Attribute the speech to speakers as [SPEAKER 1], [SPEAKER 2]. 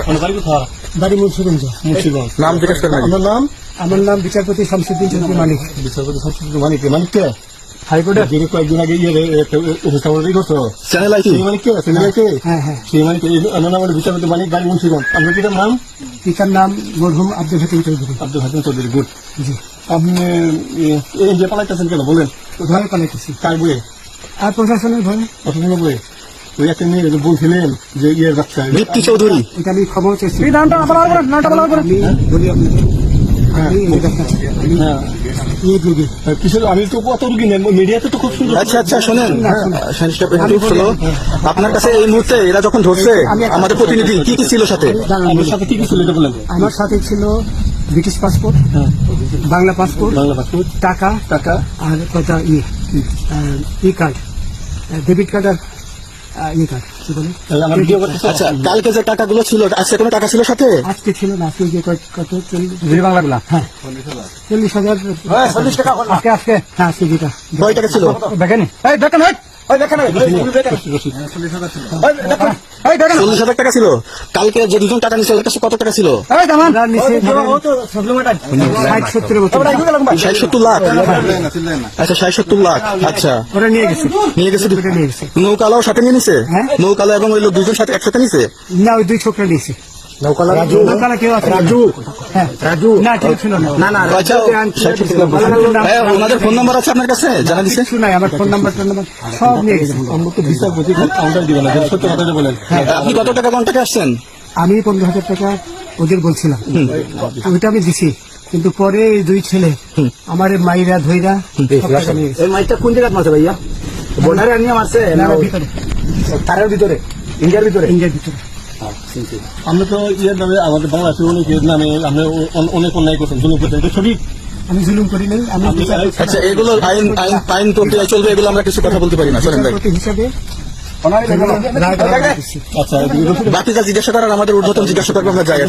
[SPEAKER 1] আপনার বাড়ি
[SPEAKER 2] মুন্সিগঞ্জ।
[SPEAKER 1] মুন্সিগঞ্জ।
[SPEAKER 3] নাম জিজ্ঞেস করেন
[SPEAKER 2] আমার নাম আমার নাম বিচারপতি শামসুদ্দিন চৌধুরী মানিক।
[SPEAKER 1] বিচারপতি সংস্কৃতি মানিক মানিক কে? হাইকোর্টে? যিনি কয়েকদিন আগে ইয়ে উপস্থাপন করছ
[SPEAKER 3] চ্যানেল আইসি
[SPEAKER 1] সেই মানিক কে? সেই মানিক কে?
[SPEAKER 2] হ্যাঁ হ্যাঁ।
[SPEAKER 1] সেই মানিক আমার নাম বিচারপতি মানিক বাড়ি মুন্সিগঞ্জ। আপনার নাম?
[SPEAKER 2] পিতার নাম মরহুম আব্দুল হাকিম চৌধুরী।
[SPEAKER 1] আব্দুল হাকিম চৌধুরী গুড।
[SPEAKER 2] জি।
[SPEAKER 1] আপনি এই যে পালাইতেছেন কেন? বলেন।
[SPEAKER 2] ভয়ে পালাইতেছি।
[SPEAKER 1] কার বইয়ে?
[SPEAKER 2] আর প্রশাসনের ভয়ে
[SPEAKER 1] বইয়ে? ওই একটা মেয়ে যে বলছিলেন যে ইয়ের বাচ্চা।
[SPEAKER 3] দীপ্তি চৌধুরী।
[SPEAKER 2] এটা আমি খবর
[SPEAKER 1] হ্যাঁ। তো কত রুগী নেন মিডিয়াতে তো খুব সুন্দর
[SPEAKER 3] আচ্ছা আচ্ছা শোনেন। স্টাফ একটু শোনো। আপনার কাছে এই মুহূর্তে এরা যখন ধরছে আমাদের প্রতিনিধি কি কি ছিল সাথে?
[SPEAKER 1] সাথে কি কি ছিল এটা বলেন।
[SPEAKER 2] আমার সাথে ছিল ব্রিটিশ পাসপোর্ট
[SPEAKER 1] হ্যাঁ।
[SPEAKER 2] বাংলা পাসপোর্ট
[SPEAKER 1] বাংলা পাসপোর্ট
[SPEAKER 2] টাকা
[SPEAKER 1] টাকা।
[SPEAKER 2] আর কটা E E card debit card আর ই কার্ড কি বলে?
[SPEAKER 1] তাহলে আমার ভিডিও করতেছে
[SPEAKER 3] আচ্ছা কালকে যে টাকাগুলো ছিল আজকে কোনো টাকা ছিল সাথে?
[SPEAKER 2] আজকে ছিল না আজকে যে কত? চল্লিশ
[SPEAKER 1] বাংলাগুলা
[SPEAKER 2] হ্যাঁ। চল্লিশ হাজার
[SPEAKER 1] চল্লিশ টাকা
[SPEAKER 2] আজকে আজকে। হ্যাঁ আজকে যেটা
[SPEAKER 3] কয় টাকা ছিল?
[SPEAKER 1] দেখেন? এই দেখেন
[SPEAKER 3] চল্লিশ হাজার টাকা ছিল। কালকে যে দুজন টাকা নিছিল কাছে কত টাকা ছিল?
[SPEAKER 2] আমরা নিচে ধরেন ষাট সত্তর বছর
[SPEAKER 3] ষাট সত্তর লাখ? আচ্ছা ষাট সত্তর লাখ। আচ্ছা।
[SPEAKER 2] নিয়ে গেছে।
[SPEAKER 3] নিয়ে গেছে নৌকালাও সাথে নিয়ে নিছে?
[SPEAKER 2] হ্যাঁ।
[SPEAKER 3] নৌকালা এবং ওই লোক দুজন সাথে একসাথে নিছে?
[SPEAKER 2] না ওই দুই ছোকরা নিয়েছে আছে? হ্যাঁ।
[SPEAKER 3] আচ্ছা। হ্যাঁ, ওনাদের ফোন নাম্বার আছে আপনার কাছে? জানা
[SPEAKER 2] আমার ফোন নাম্বার সব নিয়ে গেছে।
[SPEAKER 1] বলেন।
[SPEAKER 3] আপনি কত টাকা আসছেন?
[SPEAKER 2] আমি পনেরো হাজার টাকা ওদের বলছিলাম। ওইটা আমি দিছি। কিন্তু পরে দুই ছেলে আমার এই মাইরা ধইরা
[SPEAKER 4] এই মাইকটা কোন জায়গায় মারছে ভাইয়া? বর্ডারে আনিয়ে মারছে?
[SPEAKER 2] না,
[SPEAKER 4] না
[SPEAKER 2] ভিতরে।
[SPEAKER 4] তারের ভিতরে? ইন্ডিয়ার ভিতরে?
[SPEAKER 2] ইন্ডিয়ার ভিতরে।
[SPEAKER 1] আমরা তো ইয়ের নামে আমাদের বাংলাদেশের অনেক ইয়ের নামে আমরা অনেক অন্যায় করছেন জুলুম করছেন তো সঠিক?
[SPEAKER 2] আমি জুলুম করি নাই আমি
[SPEAKER 3] আচ্ছা এগুলো আইন আইন আইন প্রক্রিয়া চলবে এগুলো আমরা কিছু কথা বলতে পারি না শোনেন ভাই।
[SPEAKER 2] হিসাবে।
[SPEAKER 1] আচ্ছা
[SPEAKER 3] বাকি যা জিজ্ঞাসা করার আমাদের ঊর্ধ্বতন জিজ্ঞাসা করব আমরা যাই